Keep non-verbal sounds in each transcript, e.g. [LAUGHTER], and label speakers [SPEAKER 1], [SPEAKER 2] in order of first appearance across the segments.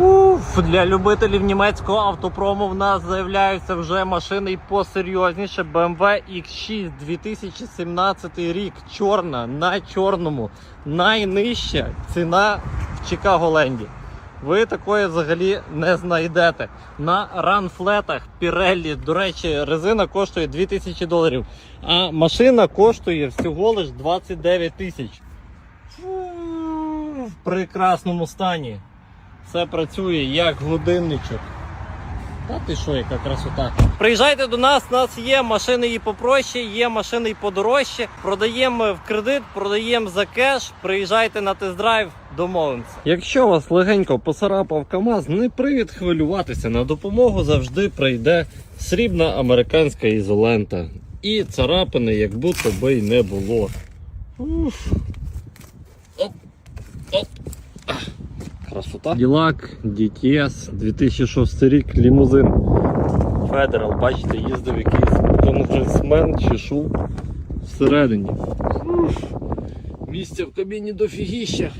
[SPEAKER 1] Уф, для любителів німецького автопрому в нас з'являються вже машини і посерйозніше. BMW X6 2017 рік. Чорна на чорному. Найнижча ціна в Чикаго-Ленді. Ви такої взагалі не знайдете. На ранфлетах Pirelli, до речі, резина коштує 2000 доларів, а машина коштує всього лиш 29 тисяч. В прекрасному стані. Все працює як годинничок. Та ти що, яка красота. Приїжджайте до нас, у нас є машини і попроще, є машини і подорожче. Продаємо в кредит, продаємо за кеш. Приїжджайте на тест-драйв, домовимося. Якщо вас легенько посарапав КАМАЗ, не привід хвилюватися. На допомогу завжди прийде срібна американська ізолента. І царапини, як будто би й не було. Уф. Оп. Оп. Красота. Ділак, DTS, 2006 рік, лімузин. Федерал, бачите, їздив якийсь конгресмен чи шу всередині. Місця в кабіні дофігіща.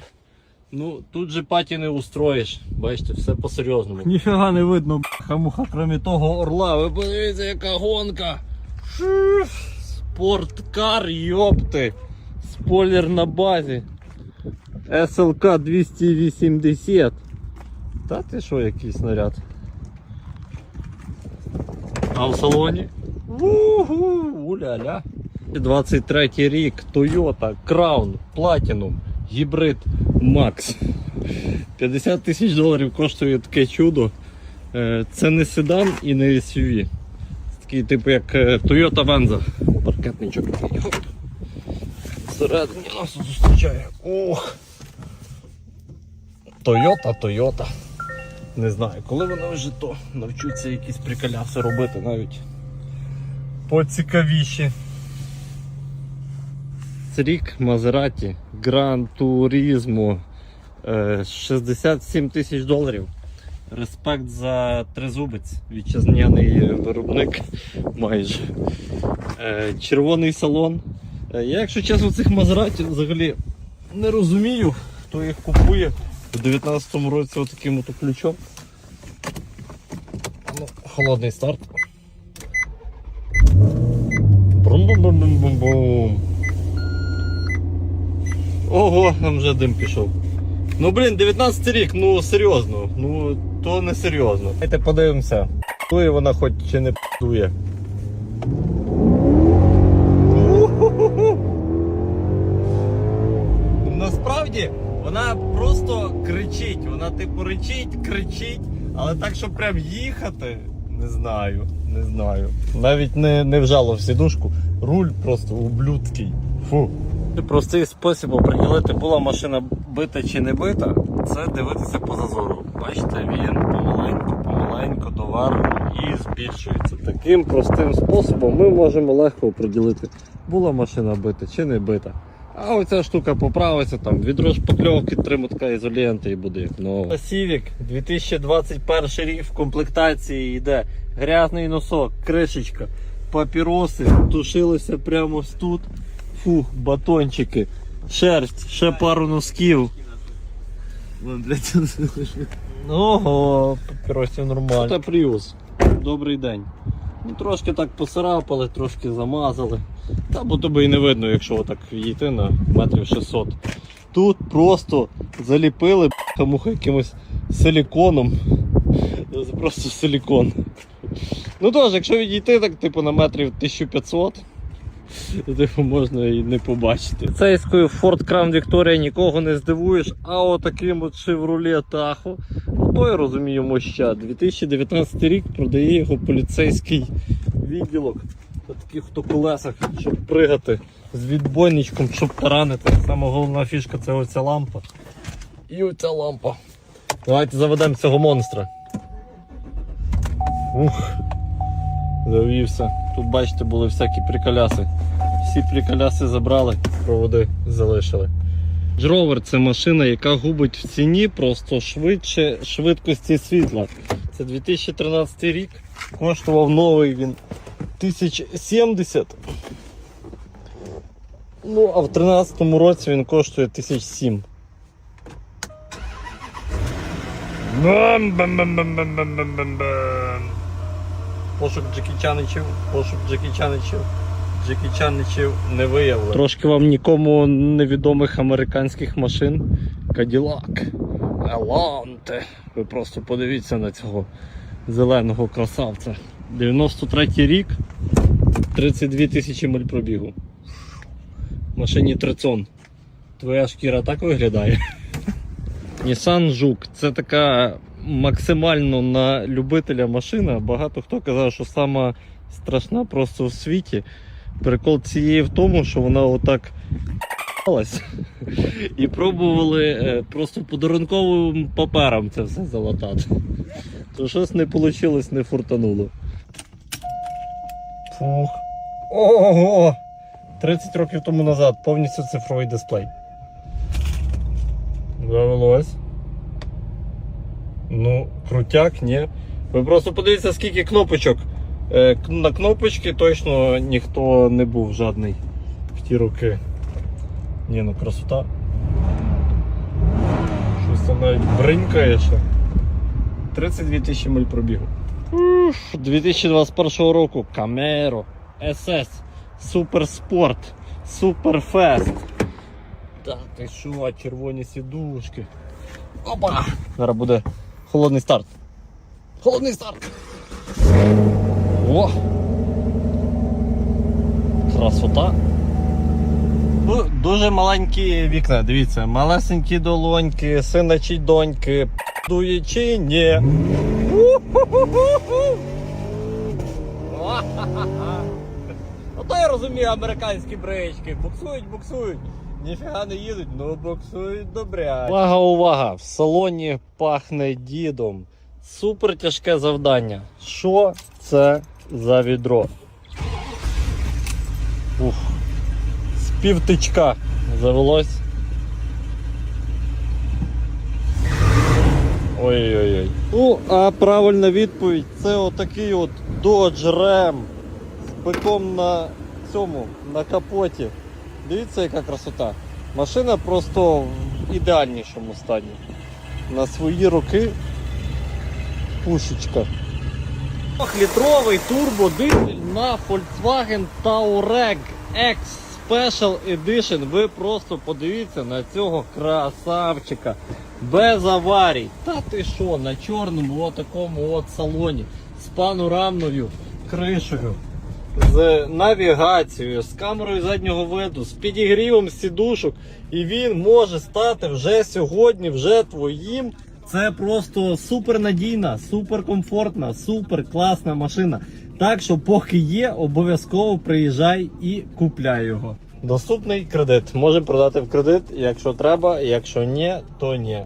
[SPEAKER 1] Ну, тут же паті не устроїш. Бачите, все по-серйозному. Ніфіга не видно, хамуха, крім того орла. Ви подивіться, яка гонка. Уф. Спорткар, йопти. Спойлер на базі. СЛК 280. Та ти що, який снаряд? А в салоні? Угу, уля-ля. 23 рік Toyota Crown Platinum гібрид Max. 50 тисяч доларів коштує таке чудо. Е, Це не седан і не SUV. Це такий типу як е, Toyota Venza. Паркетничок. Всередині нас зустрічає. Ох! Тойота, Тойота. Не знаю, коли вони вже то навчуться якісь приколяси робити навіть поцікавіші. Це рік Мазераті Гран Турізмо 67 тисяч доларів. Респект за тризубець, вітчизняний виробник майже. Е, Червоний салон. Е, Я, якщо чесно, цих Мазераті взагалі не розумію, хто їх купує у 19-му році отаким от ключом. Ну, холодний старт. Брум-бум-бум-бум-бум. Ого, там вже дим пішов. Ну блін, 19 рік, ну серйозно, ну то не серйозно. Давайте подивимося, дує вона хоч чи не дує. Вона просто кричить. Вона типу речить, кричить, але так, щоб прям їхати, не знаю, не знаю. Навіть не, не вжало в сідушку. Руль просто ублюдський. Фу. Простий спосіб оприділити, була машина бита чи не бита, це дивитися по зазору. Бачите, він помаленьку, помаленьку довар і збільшується. Таким простим способом ми можемо легко оприділити, була машина бита чи не бита. А оця штука поправиться, там відро шпакльовки, три мотка ізолента і буде як нова. Civic 2021 рік в комплектації йде грязний носок, кришечка, папіроси, тушилися прямо ось тут. Фух, батончики, шерсть, ще пару носків. Ого, папіросів нормально. Це Prius. Добрий день. Ну, трошки так посарапали, трошки замазали. Та бо тобі і не видно, якщо отак йти на метрів 600. Тут просто заліпили муха якимось силіконом. Просто силікон. Ну теж, якщо відійти так, типу на метрів 1500, то типу можна і не побачити. Цейською Ford Crown Victoria нікого не здивуєш, а отаким от Chevrolet Tahoe, ну то я розумію моща. 2019 рік продає його поліцейський відділок. На таких колесах, щоб пригати з відбойничком, щоб таранити. Саме головна фішка це оця лампа. І оця лампа. Давайте заведемо цього монстра. Ух, завівся. Тут бачите, були всякі приколяси. Всі приколяси забрали, проводи залишили. Джровер це машина, яка губить в ціні просто швидше швидкості світла. Це 2013 рік. Коштував новий він 1070. Ну, а в 2013 році він коштує 1007. Бам-бам-бам-бам-бам-бам-бам. Пошук Джекі Чаничів, пошук Джекі Чаничів. Джекі Чаничів не виявлено. Трошки вам нікому невідомих американських машин. Cadillac, Еланте. Ви просто подивіться на цього зеленого красавця. 93 рік, 32 тисячі миль пробігу. Машині Трицон. Твоя шкіра так виглядає. Nissan Жук це така максимально на любителя машина. Багато хто казав, що сама страшна просто в світі. Прикол цієї в тому, що вона отак [LAUGHS] і пробували е, просто подарунковим папером це все залатати. То щось не вийшло, не фуртануло. Фух. Ого! 30 років тому назад повністю цифровий дисплей. Завелось. Ну, крутяк, ні. Ви просто подивіться, скільки кнопочок. Е, На кнопочки точно ніхто не був жадний в ті роки. Ні, ну красота. Щось там навіть бринкає ще. 32 тисячі миль пробігу. Уф, 2021 року Camaro SS Суперспорт Суперфест. Та ти що, червоні сідушки. Опа! Зараз буде холодний старт. Холодний старт! О! Красота. Ну, дуже маленькі вікна, дивіться, малесенькі долоньки, синачі доньки, дує чи ні. Ото я розумію американські брички. Буксують, буксують. Ніфіга не їдуть, ну буксують добре. Увага, увага! В салоні пахне дідом. Супер тяжке завдання. Що це за відро? Ух. Півтичка завелось. Ой-ой-ой. Ну, а правильна відповідь це отакий от Dodge Ram з биком на цьому, на капоті. Дивіться, яка красота. Машина просто в ідеальнішому стані. На свої роки пушечка. Трьохлітровий турбодизель на Volkswagen Touareg X Special Edition. Ви просто подивіться на цього красавчика. Без аварій. Та ти що, на чорному отакому от салоні з панорамною кришею. З навігацією, з камерою заднього виду, з підігрівом сідушок, і він може стати вже сьогодні, вже твоїм. Це просто супер надійна, супер комфортна, супер класна машина. Так що, поки є, обов'язково приїжджай і купляй його. Доступний кредит. Можемо продати в кредит, якщо треба, якщо ні, то ні.